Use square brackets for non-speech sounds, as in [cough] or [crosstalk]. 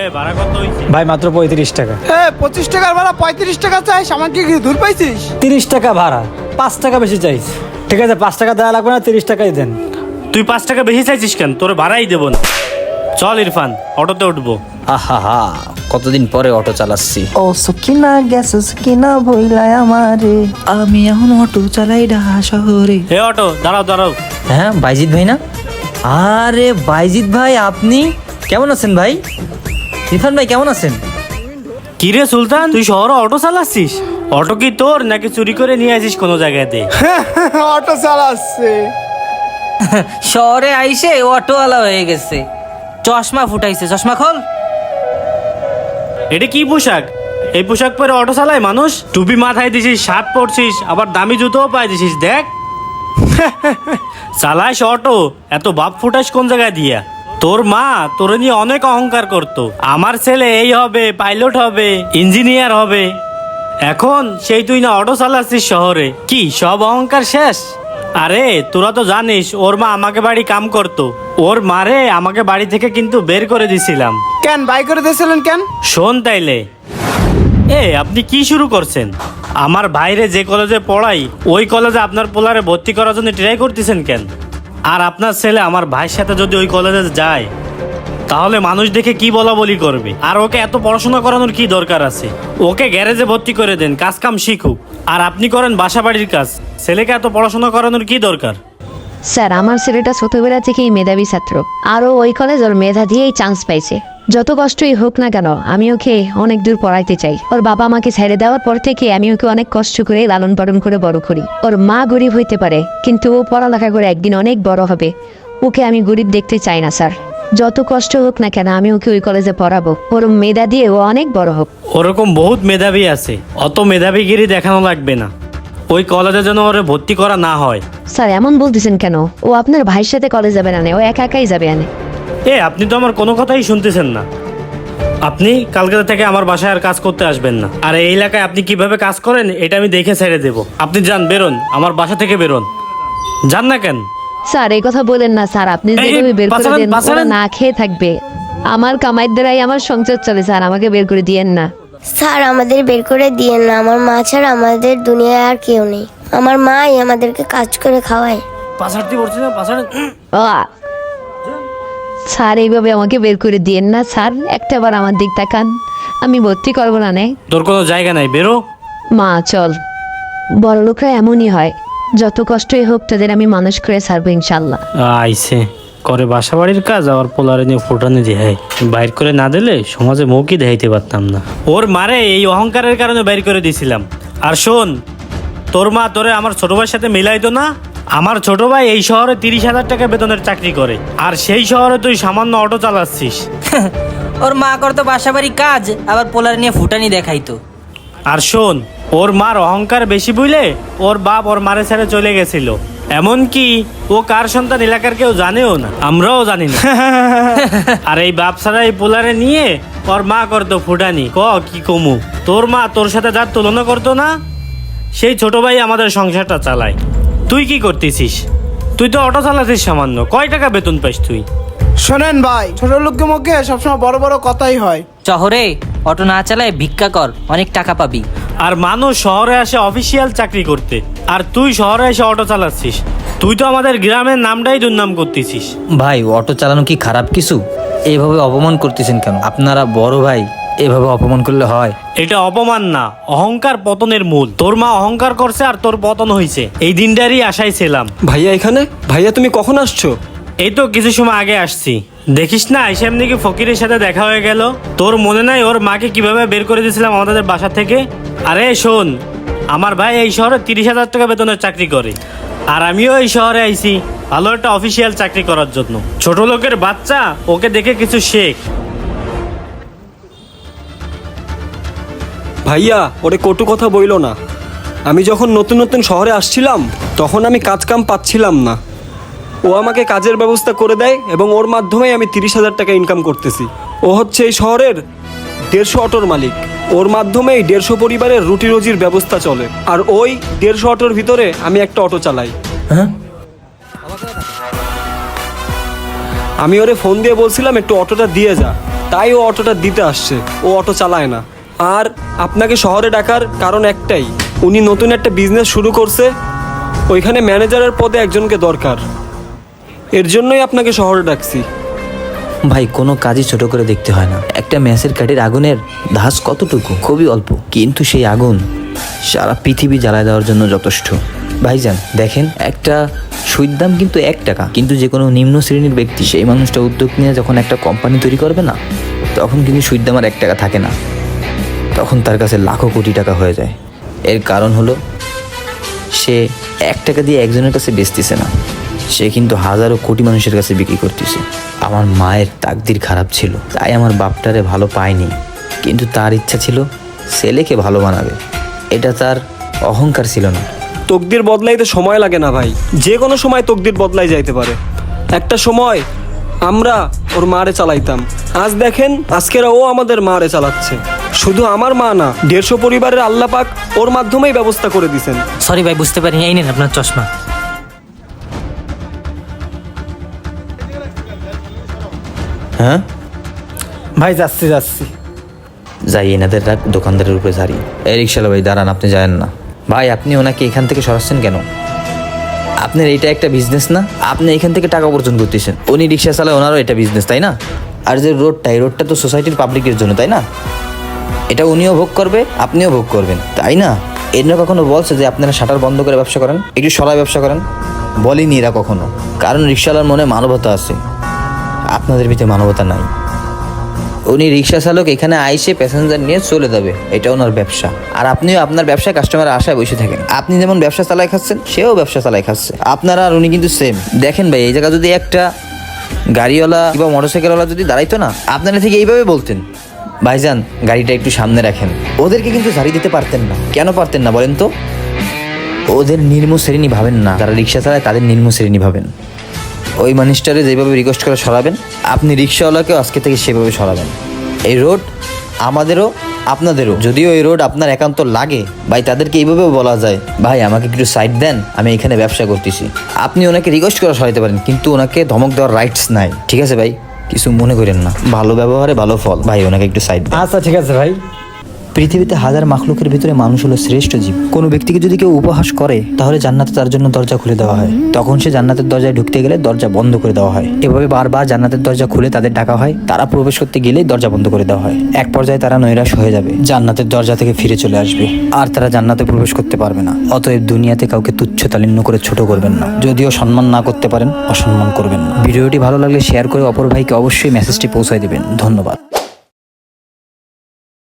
এ ভাড়া কত ভাই মাত্র পঁয়ত্রিশ টাকা। এ পঁচিশ টাকার ভাড়া পঁয়ত্রিশ টাকা চাইস আমাকে কি দূর পাইছিস? তিরিশ টাকা ভাড়া পাঁচ টাকা বেশি চাইছ। ঠিক আছে পাঁচ টাকা দেওয়া লাগবে না তিরিশ টাকাই দেন। তুই পাঁচ টাকা বেশি চাইছিস কেন? তোর ভাড়াই দেবো না। চল ইরফান অটোতে উঠবো। আহা হা কতদিন পরে অটো চালাচ্ছি? ও সকিনা গেছো সকিনা বইলা আমারে। আমি এখন অটো চালাই ঢাকা শহরে। হে অটো দাঁড়াও দাঁড়াও। হ্যাঁ বাইজিৎ ভাই না? আরে বাইজিৎ ভাই আপনি? কেমন আছেন ভাই? ইরফান ভাই কেমন আছেন? কি রে সুলতান তুই শহরে অটো চালাচ্ছিস? অটো কি তোর নাকি চুরি করে নিয়ে আসিস কোনো জায়গাতে? [laughs] অটো চালাচ্ছে। শহরে আইসে অটোওয়ালা হয়ে গেছে। চশমা ফুটাইছে। চশমা খোল। এটা কি পোশাক? এই পোশাক পরে অটো চালায় মানুষ? টুপি মাথায় দিছিস শার্ট পরছিস আবার দামি জুতোও পাই দিছিস দেখ। [laughs] চালাইস অটো এত বাপ ফুটাস কোন জায়গায় দিয়া? তোর মা তোর নিয়ে অনেক অহংকার করতো। আমার ছেলে এই হবে পাইলট হবে ইঞ্জিনিয়ার হবে। এখন সেই তুই না অটো চালাচ্ছিস শহরে। কি সব অহংকার শেষ? আরে তোরা তো জানিস ওর মা আমাকে বাড়ি কাম করতো। ওর মারে আমাকে বাড়ি থেকে কিন্তু বের করে দিছিলাম। কেন বাই করে দিয়েছিলেন কেন? শোন তাইলে। এ আপনি কি শুরু করছেন? আমার ভাইরে যে কলেজে পড়াই ওই কলেজে আপনার পোলারে ভর্তি করার জন্য ট্রাই করতেছেন কেন? আর আপনার ছেলে আমার ভাইয়ের সাথে যদি ওই কলেজে যায়, তাহলে মানুষ দেখে কি বলা বলি করবে? আর ওকে এত পড়াশোনা করানোর কি দরকার আছে? ওকে গ্যারেজে ভর্তি করে দেন, কাজ কাম শিখুক। আর আপনি করেন বাসা বাড়ির কাজ। ছেলেকে এত পড়াশোনা করানোর কি দরকার? স্যার, আমার ছেলেটা ছোটবেলা থেকেই মেধাবী ছাত্র। আরও ওই কলেজ ওর মেধা দিয়েই চান্স পাইছে। যত কষ্টই হোক না কেন আমি ওকে অনেক দূর পড়াইতে চাই। ওর বাবা আমাকে ছেড়ে দেওয়ার পর থেকে আমি ওকে অনেক কষ্ট করে লালন পালন করে বড় করি। ওর মা গরিব হইতে পারে কিন্তু ও পড়ালেখা করে একদিন অনেক বড় হবে। ওকে আমি গরিব দেখতে চাই না স্যার। যত কষ্ট হোক না কেন আমি ওকে ওই কলেজে পড়াবো। ওর মেধা দিয়ে ও অনেক বড় হোক। ওরকম বহুত মেধাবী আছে অত মেধাবীগিরি দেখানো লাগবে না। ওই কলেজে যেন ওরে ভর্তি করা না হয়। স্যার এমন বলতেছেন কেন? ও আপনার ভাইয়ের সাথে কলেজ যাবে না ও একা একাই যাবে আনে। এ আপনি তো আমার কোনো কথাই শুনতেছেন না। আপনি কালকে থেকে আমার বাসায় আর কাজ করতে আসবেন না। আর এই এলাকায় আপনি কীভাবে কাজ করেন এটা আমি দেখে ছেড়ে দেব। আপনি যান বেরোন। আমার বাসা থেকে বেরোন। যান না কেন? স্যার এই কথা বলেন না স্যার। আপনি যেভাবে বের করে দেন ওরা না খেয়ে থাকবে। আমার কামাইয়ের দ্বারাই আমার সংসার চলে স্যার। আমাকে বের করে দিয়েন না। স্যার আমাদের বের করে দিয়েন না। আমার মা ছাড়া আমাদের দুনিয়ায় আর কেউ নেই। আমার মাই আমাদেরকে কাজ করে খাওয়ায়। পাশাড়তি পড়ছে না ও স্যার এইভাবে আমাকে বের করে দিয়েন না স্যার। একটা বার আমার দিক তাকান। আমি ভর্তি করব না নে। তোর কোনো জায়গা নাই বেরো। মা চল। বড় লোকরা এমনই হয়। যত কষ্টই হোক তাদের আমি মানুষ করে ছাড়বো ইনশাল্লাহ। আইসে করে বাসা বাড়ির কাজ আবার পোলারে নিয়ে ফোটানো দিয়ে বাইর করে না দিলে সমাজে মৌকি দেখাইতে পারতাম না। ওর মারে এই অহংকারের কারণে বাইর করে দিছিলাম আর শোন তোর মা তোরে আমার ছোট ভাইয়ের সাথে মিলাইতো না আমার ছোট ভাই এই শহরে তিরিশ হাজার টাকা বেতনের চাকরি করে। আর সেই শহরে তুই সামান্য অটো চালাচ্ছিস। [laughs] ওর মা করতো বাসা বাড়ি কাজ আবার পোলার নিয়ে ফুটানি দেখাইতো। আর শোন ওর মার অহংকার বেশি বুঝলে ওর বাপ ওর মারে ছেড়ে চলে গেছিল। এমনকি ও কার সন্তান এলাকার কেউ জানেও না আমরাও জানি না। [laughs] আর এই বাপ ছাড়া এই পোলারে নিয়ে ওর মা করতো ফুটানি। ক কি কমু? তোর মা তোর সাথে যার তুলনা করতো না সেই ছোট ভাই আমাদের সংসারটা চালায়। তুই কি করতেছিস? তুই তো অটো চালাতিস সামান্য। কয় টাকা বেতন পাইস তুই? শোনেন ভাই ছোট লোককে মুখে সবসময় বড় বড় কথাই হয়। শহরে অটো না চালায় ভিক্ষা কর অনেক টাকা পাবি। আর মানুষ শহরে আসে অফিসিয়াল চাকরি করতে। আর তুই শহরে এসে অটো চালাচ্ছিস। তুই তো আমাদের গ্রামের নামটাই দুর্নাম করতেছিস। ভাই অটো চালানো কি খারাপ কিছু? এইভাবে অপমান করতেছেন কেন? আপনারা বড় ভাই এভাবে অপমান করলে হয়? এটা অপমান না অহংকার পতনের মূল। তোর মা অহংকার করছে আর তোর পতন হয়েছে এই দিনটারই আশায় ছিলাম। ভাইয়া এখানে? ভাইয়া তুমি কখন আসছো? এই তো কিছু সময় আগে আসছি। দেখিস না এসে এমনি কি ফকিরের সাথে দেখা হয়ে গেল? তোর মনে নাই ওর মাকে কীভাবে বের করে দিয়েছিলাম আমাদের বাসা থেকে? আরে শোন আমার ভাই এই শহরে তিরিশ হাজার টাকা বেতনের চাকরি করে। আর আমিও এই শহরে আইছি ভালো একটা অফিসিয়াল চাকরি করার জন্য। ছোট লোকের বাচ্চা ওকে দেখে কিছু শেখ। ভাইয়া ওরে কটু কথা বইলো না। আমি যখন নতুন নতুন শহরে আসছিলাম তখন আমি কাজ কাম পাচ্ছিলাম না। ও আমাকে কাজের ব্যবস্থা করে দেয় এবং ওর মাধ্যমেই আমি তিরিশ হাজার টাকা ইনকাম করতেছি। ও হচ্ছে এই শহরের দেড়শো অটোর মালিক। ওর মাধ্যমেই দেড়শো পরিবারের রুটি রুজির ব্যবস্থা চলে। আর ওই দেড়শো অটোর ভিতরে আমি একটা অটো চালাই। হ্যাঁ? আমি ওরে ফোন দিয়ে বলছিলাম একটু অটোটা দিয়ে যা। তাই ও অটোটা দিতে আসছে। ও অটো চালায় না। আর আপনাকে শহরে ডাকার কারণ একটাই, উনি নতুন একটা বিজনেস শুরু করছে, ওইখানে ম্যানেজারের পদে একজনকে দরকার। এর জন্যই আপনাকে শহরে ডাকছি। ভাই, কোনো কাজই ছোট করে দেখতে হয় না। একটা ম্যাসের কাঠের আগুনের ধাস কতটুকু? খুবই অল্প, কিন্তু সেই আগুন সারা পৃথিবী জ্বালায় দেওয়ার জন্য যথেষ্ট। ভাইজান, দেখেন, একটা সুইর দাম কিন্তু এক টাকা, কিন্তু যে কোনো নিম্ন শ্রেণির ব্যক্তি, সেই মানুষটা উদ্যোগ নিয়ে যখন একটা কোম্পানি তৈরি করবে না, তখন কিন্তু সুইর দাম আর এক টাকা থাকে না। তখন তার কাছে লাখো কোটি টাকা হয়ে যায়। এর কারণ হলো, সে এক টাকা দিয়ে একজনের কাছে বেচতেছে না। সে কিন্তু হাজারো কোটি মানুষের কাছে বিক্রি করতেছে। আমার মায়ের তাকদির খারাপ ছিল, তাই আমার বাপটারে ভালো পায়নি। কিন্তু তার ইচ্ছা ছিল, ছেলেকে ভালো বানাবে। এটা তার অহংকার ছিল না। তকদির বদলাইতে সময় লাগে না ভাই। যে কোনো সময় তকদির বদলাই যাইতে পারে। একটা সময় আমরা ওর মারে চালাইতাম। আজ দেখেন, আজকেরা ও আমাদের মারে চালাচ্ছে। শুধু আমার মা না দেড়শো পরিবারের আল্লাহ পাক ওর মাধ্যমেই ব্যবস্থা করে দিছেন। সরি ভাই বুঝতে পারিনি এই নেন আপনার চশমা। হ্যাঁ? ভাই যাচ্ছি যাচ্ছি। যাই এনাদের রাখ দোকানদারের উপরে ঝাড়ি। এই রিক্সালা ভাই দাঁড়ান আপনি যায়েন না। ভাই আপনি ওনাকে এখান থেকে সরাচ্ছেন কেন? আপনার এটা একটা বিজনেস না? আপনি এখান থেকে টাকা উপার্জন করতেছেন। উনি রিক্সা চালায় ওনারও এটা বিজনেস তাই না? আর যে রোডটা এই রোডটা তো সোসাইটির পাবলিকের জন্য তাই না? এটা উনিও ভোগ করবে, আপনিও ভোগ করবেন। তাই না? এরা কখনো বলছে যে আপনারা শাটার বন্ধ করে ব্যবসা করেন? একটু সরাই ব্যবসা করেন? বলেনি এরা কখনো। কারণ রিক্সাওয়ালার মনে মানবতা আছে। আপনাদের ভিতরে মানবতা নাই। উনি রিক্সা চালক, এখানে আইসে প্যাসেঞ্জার নিয়ে চলে যাবে। এটা ওনার ব্যবসা। আর আপনিও আপনার ব্যবসায় কাস্টমারের আশায় বসে থাকেন। আপনি যেমন ব্যবসা চালায় খাচ্ছেন, সেও ব্যবসা চালায় খাচ্ছে। আপনারা আর উনি কিন্তু সেম দেখেন ভাই, এই জায়গা যদি একটা গাড়িওয়ালা কিংবা মোটরসাইকেলওয়ালা যদি দাঁড়াইতো না, আপনারা থেকে এইভাবে বলতেন। ভাইজান, গাড়িটা একটু সামনে রাখেন। ওদেরকে কিন্তু ঝাড়ি দিতে পারতেন না। কেন পারতেন না বলেন তো? ওদের নির্ম শ্রেণি ভাবেন না। যারা রিক্সা চালায় তাদের নির্ম শ্রেণি ভাবেন। ওই মানুষটারে যেভাবে রিকোয়েস্ট করে সরাবেন, আপনি রিক্সাওয়ালাকেও আজকে থেকে সেভাবে সরাবেন। এই রোড আমাদেরও, আপনাদেরও। যদিও এই রোড আপনার একান্ত লাগে, ভাই, তাদেরকে এইভাবেও বলা যায়, ভাই, আমাকে একটু সাইড দেন, আমি এখানে ব্যবসা করতেছি। আপনি ওনাকে রিকোয়েস্ট করে সরাইতে পারেন, কিন্তু ওনাকে ধমক দেওয়ার রাইটস নাই। ঠিক আছে, ভাই? কিছু মনে করেন না। ভালো ব্যবহারে ভালো ফল। ভাই ওনাকে একটু সাইড আচ্ছা ঠিক আছে ভাই। পৃথিবীতে হাজার মাখলুকের ভিতরে মানুষ হলো শ্রেষ্ঠ জীব। কোনো ব্যক্তিকে যদি কেউ উপহাস করে, তাহলে জান্নাতে তার জন্য দরজা খুলে দেওয়া হয়। তখন সে জান্নাতের দরজায় ঢুকতে গেলে দরজা বন্ধ করে দেওয়া হয়। এভাবে বারবার জান্নাতের দরজা খুলে তাদের ডাকা হয়। তারা প্রবেশ করতে গেলেই দরজা বন্ধ করে দেওয়া হয়। এক পর্যায়ে তারা নৈরাশ হয়ে যাবে। জান্নাতের দরজা থেকে ফিরে চলে আসবে। আর তারা জান্নাতে প্রবেশ করতে পারবে না। অতএব দুনিয়াতে কাউকে তুচ্ছ তালিন্য করে ছোট করবেন না। যদিও সম্মান না করতে পারেন, অসম্মান করবেন না। ভিডিওটি ভালো লাগলে শেয়ার করে অপর ভাইকে অবশ্যই মেসেজটি পৌঁছায় দেবেন। ধন্যবাদ।